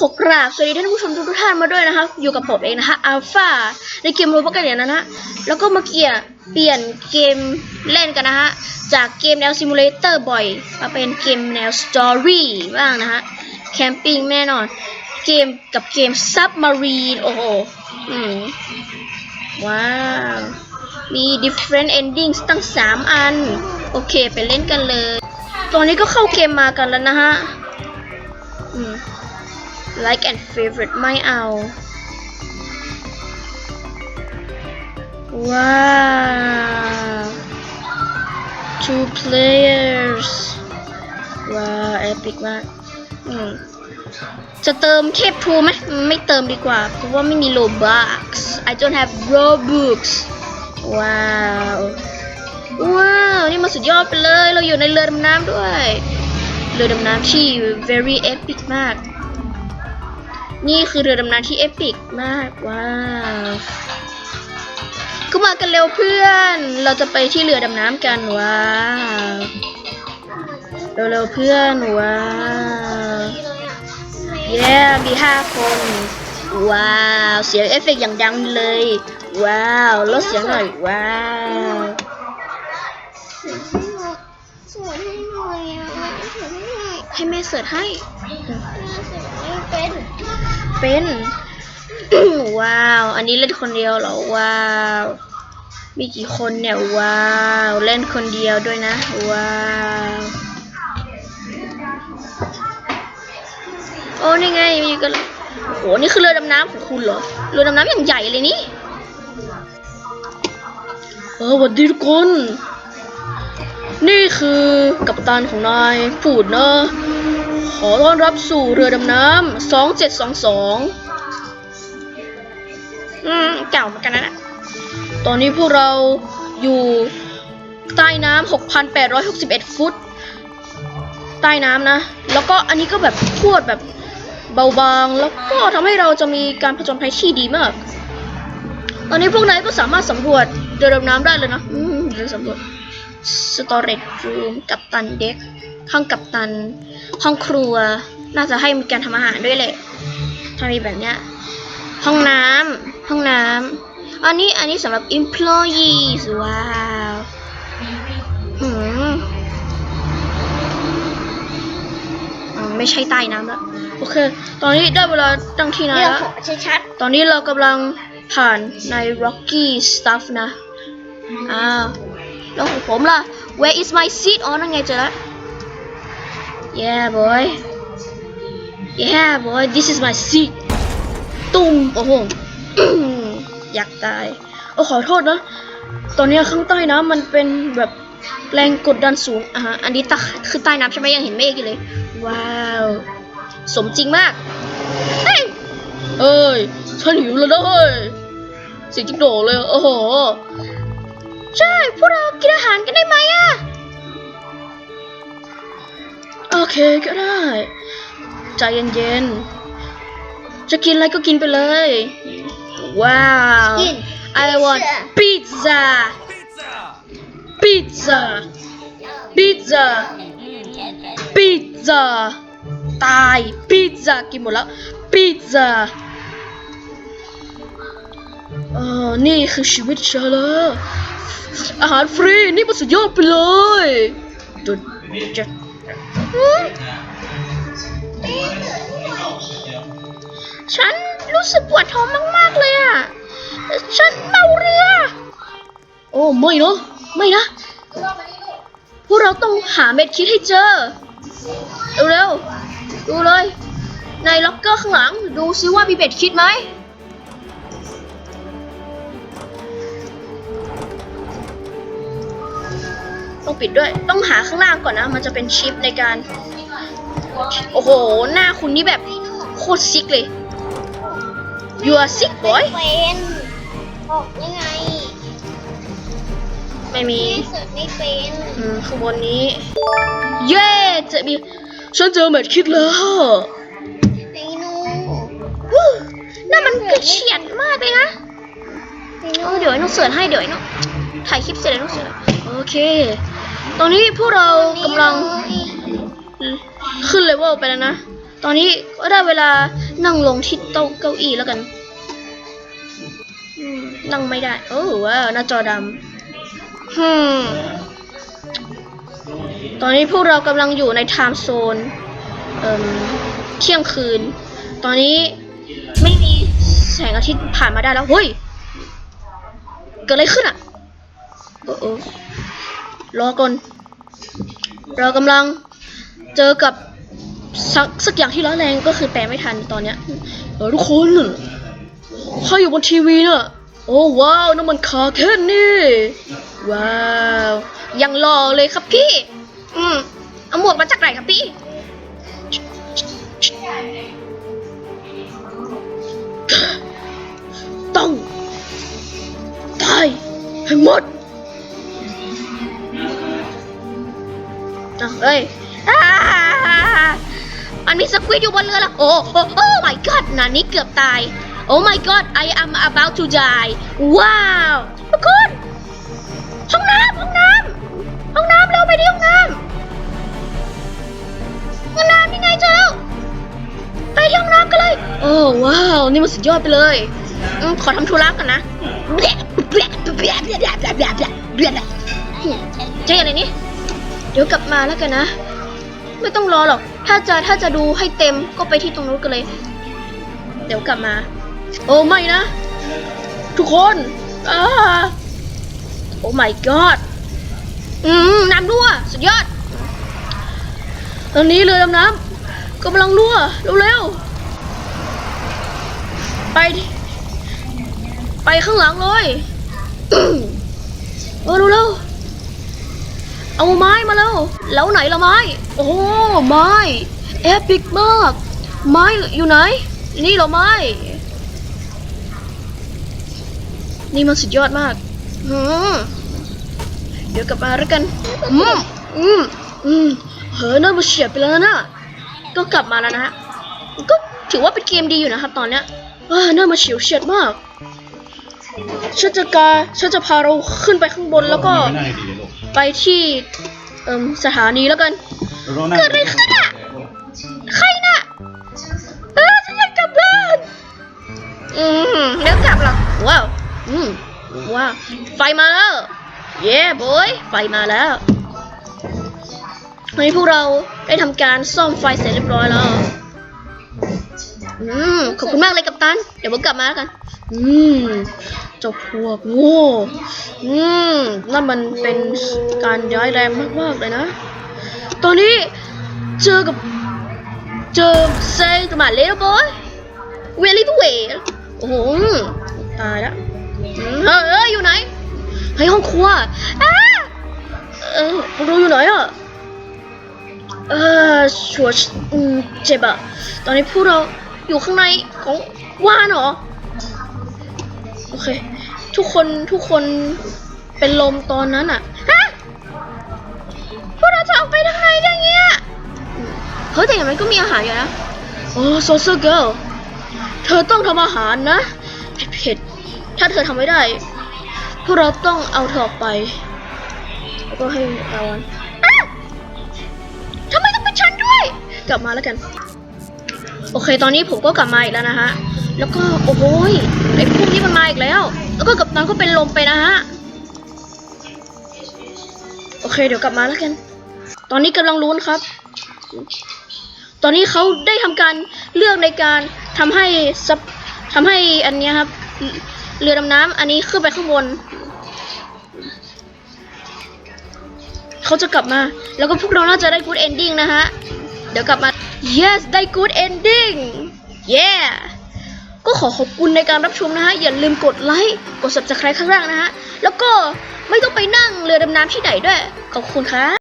ขอกราบสวัสดีท่านผู้ชมทุกท่านมาด้วยนะคะอยู่กับผมเองนะคะอัลฟาในเกมโรบกันเนี่ยนะฮะแล้วก็มาเกี่ยเปลี่ยนเกมเล่นกันนะฮะจากเกมแนวซิมูเลเตอร์บ่อย มาเป็นเกมแนวสตอรี่บ้างนะฮะแคมปิ้งแน่นอน เกมกับเกมซับมารีนโอ้โหว้าว มี different endings ตั้ง 3 อัน โอเคไปเล่นกันเลย ตอนนี้ก็เข้าเกมมากันแล้วนะฮะ อืม like and favorite ไม่เอาว้าว two players ว้าว epic มากจะเติมเทพทูไหมไม่เติมดีกว่า เพราะว่าไม่มี Robux I don't have Robux ว้าว ว้าว นี่มันสุดยอดไปเลย เราอยู่ในเรือดำน้ำด้วย เรือดำน้ำที่ very epic มาก นี่คือเรือดำน้ำที่เอปิกมาก ว้าวก็มากันเร็วเพื่อน เราจะไปที่เรือดำน้ำกันว้าวเร็วๆเพื่อนว้าวเย้มีห้าคนว้าวเสียงเอฟเฟกต์อย่างดังเลย ว้าวลดเสียงหน่อยว้าวสวยให้หน่อยอะสวยให้หน่อยให้แม่เสิร์ชให้สวยไม่ เป็น เป็น ว้าว อันนี้เล่นคนเดียวเหรอ ว้าว มีกี่คนเนี่ย ว้าว เล่นคนเดียวด้วยนะ ว้าว โอ้ นี่ไง มีกันโอ้นี่คือเรือดำน้ำของคุณเหรอ เรือดำน้ำอย่างใหญ่เลยนี่ เออสวัสดีทุกคนนี่คือกัปตันของนายพูดนะ ขอต้อนรับสู่เรือดำน้ำสองเจ็ดสองสองอืมเก่าเหมือนกันนะตอนนี้พวกเราอยู่ใต้น้ำหกพันแปดร้อยหกสิบเอ็ดฟุต ใต้น้ำนะ แล้วก็อันนี้ก็แบบพวดแบบเบาบางแล้วก็ทำให้เราจะมีการผจญภัยที่ดีมาก ตอนนี้พวกนายก็สามารถสำรวจเรือดำน้ำได้เลยนะ อืมเรือสำรวจ storage room กับตันเด็ก ห้องกับตัน ห้องครัว น่าจะให้มีการทำอาหารด้วยแหละถ้ามีแบบเนี้ย ห้องน้ำห้องน้ำอันนี้อันนี้สำหรับ employees ว้าวอืมอืมไม่ใช่ใต้น้ำแล้วโอเค ตอนนี้ได้เวลาตั้งที่นาเดี๋ยวแล้วขอชัดตอนนี้เรากำลังผ่านใน Rocky Stuff นะ อ้าว แล้วของผมล่ะ Where is my seat อ๋อนั่นไงเจอแล้ว Yeah boy Yeah boy this is my seat ตุ้มโอ้โหอยากตายโอ้ขอโทษนะ ตอนนี้ข้างใต้น้ำมันเป็นแบบแรงกดดันสูงอ่าฮะอันนี้ตะคือใต้น้ำใช่ไหมยังเห็นเมฆอยู่เลย ว้าว สมจริงมาก เฮ้ยเอ้ยฉันหิวแล้วนะเฮ้ยสียงจิ๊กโดเลย โอ้โห ใช่ พวกเรากินอาหารกันได้ไหมอะ โอเคก็ได้ ใจเย็นๆ จะกินอะไรก็กินไปเลย ว้าวๆกิน I want pizza pizza pizza pizza ตาย pizza กินหมดแล้ว pizza เออนี่คือชีวิตฉันเลยอาหารฟรี นี่มันสุดยอดไปเลยจุดจุด ฉันรู้สึกปวดท้องมาก ๆ เลยอะ ฉันเมาเรือ โอ้ไม่เนาะไม่นะ พวกเราต้องหาเม็ดคิดให้เจอ เร็วๆดูเลย ในล็อกเกอร์ข้างหลัง ดูซิว่ามีเบ็ดคิดไหม ปิดด้วย ต้องหาข้างล่างก่อนนะ มันจะเป็นชิปในการ โอ้โห หน้าคุณนี่แบบโคตรซิกเลย you are sick boy เป็นบอกยังไงไม่มีไม่เสิร์ชไม่เป็นอืมข้างบนนี้ เย้เจอมีฉันเจอเม็ดคิดแล้วไอ้หนูวู้นั่นมันกระเฉียดมากเลยนะ ไอ้หนูเออเดี๋ยวไอ้น้องเสิร์ชให้เดี๋ยวไอ้น้องถ่ายคลิปเสร็จแล้วน้องเสิร์ชโอเค ตอนนี้พวกเรากำลังขึ้นเลเวลไปแล้วนะ ตอนนี้ก็ได้เวลานั่งลงที่โต๊ะเก้าอี้แล้วกัน นั่งไม่ได้ โอ้ว้าวหน้าจอดำฮึมตอนนี้พวกเรากำลังอยู่ในไทม์โซนเอ่มเที่ยงคืน ตอนนี้ไม่มีแสงอาทิตย์ผ่านมาได้แล้ว เฮ้ย เกิดอะไรขึ้นอะ โอ้โอ้ รอก่อน เรากำลังเจอกับสักสักอย่างที่ร้ายแรงก็คือแปลไม่ทันตอนเนี้ยเออทุกคนใครอยู่บนทีวีเน่ะโอ้ว้าวน้ำมันคาเคนนี่ว้าวยังหล่อเลยครับพี่ อืมเอาหมวกมาจากไหนครับพี่ต้องตายให้หมด เอ้ยมันมีสควิดอยู่บนเรือแล้วโอ้โอ้โอ้ my god นานี่เกือบตาย โอ้ my god I am about to die ว้าวทุกคนห้องน้ำห้องน้ำห้องน้ำเร็วไปดิห้องน้ำห้องน้ำยังไงเจอแล้วไปที่ห้องน้ำกันเลย โอ้ว้าว นี่มันสุดยอดไปเลยขอทำธุระก่อนนะเจ๊อะไรนี่ เดี๋ยวกลับมาแล้วกันนะ ไม่ต้องรอหรอก ถ้าจะถ้าจะดูให้เต็มก็ไปที่ตรงนู้นกันเลย เดี๋ยวกลับมา โอ้ไม่นะ ทุกคนอ่าโอ้ my god อืมน้ำรั่วสุดยอด ตอนนี้เรือดำน้ำกำลังรั่วเร็วๆไป ไปข้างหลังเลยเออเร็วๆ เอาไม้มาแล้วแล้วไหนละไม้ โอ้ไม้เอปิกมาก ไม้อยู่ไหน นี่เหรอไม้ นี่มันสุดยอดมากเดี๋ยวกลับมาแล้วกันอืมอืมอืมเฮ้ยน่ามาเฉียดไปแล้วนะก็กลับมาแล้วนะฮะก็ถือว่าเป็นเกมดีอยู่นะครับตอนเนี้ยเออน่ามาเฉียวเฉียดมากฉันจะกาฉันจะพาเราขึ้นไปข้างบนแล้วก็ ไม่น่าดีเลยลูกไปที่เอ่มสถานีแล้วกันเกิดอะไรขึ้นอะใครน่ะเออฉันอยากกลับบ้านอืมเดี๋ยวกลับหรอกว้าวอืมว้าวไฟมาแล้วเย้บอยไฟมาแล้ววันนี้พวกเราได้ทำการซ่อมไฟเสร็จเรียบร้อยแล้วอืมขอบคุณมากเลยกัปตัน เดี๋ยวผมกลับมาแล้วกัน อืมจ้าพวกโง่อืมนั่นมันเป็นการย้ายแรงมากๆเลยนะ ตอนนี้เจอกับ เจอเซย์มาเลวบอยเวลี่ตัวเวโอ้โหตายแล้วเฮ้ยเอ้ยอยู่ไหนเฮ้ยห้องครัวอ้าเออพวกเราอยู่ไหนอะเออชัวร์เจ็บอะตอนนี้พวกเราอยู่ข้างในของว่านเหรอ เค ทุกคนทุกคนเป็นลมตอนนั้นอะฮะพวกเราจะออกไปทางไหนได้เงี้ยเฮ้ยแต่อย่างไรก็มีอาหารอยู่นะโอ้โซเซอร์เกิลเธอต้องทำอาหารนะเผ็ดถ้าเธอทำไม่ได้ พวกเราต้องเอาเธอออกไป แล้วก็ให้เราวันทำไมต้องเป็นฉันด้วย กลับมาแล้วกัน โอเค ตอนนี้ผมก็กลับมาอีกแล้วนะฮะ แล้วก็โอ้โหยไอ้พวกนี้มันมาอีกแล้ว แล้วก็กับตันก็เป็นลมไปนะฮะ โอเค เดี๋ยวกลับมาแล้วกัน ตอนนี้กำลังลุ้นครับ ตอนนี้เขาได้ทำการเลือกในการทำให้ซับทำให้อันนี้ครับ เรือดำน้ำอันนี้ขึ้นไปข้างบนเขาจะกลับมา แล้วก็พวกเราน่าจะได้ good ending นะฮะ เดี๋ยวกลับมา yes ได้ good ending yeah ก็ขอขอบคุณในการรับชมนะฮะ อย่าลืมกดไลค์ กด subscribe ข้างล่างนะฮะ แล้วก็ไม่ต้องไปนั่งเรือดำน้ำที่ไหนด้วย ขอบคุณครับ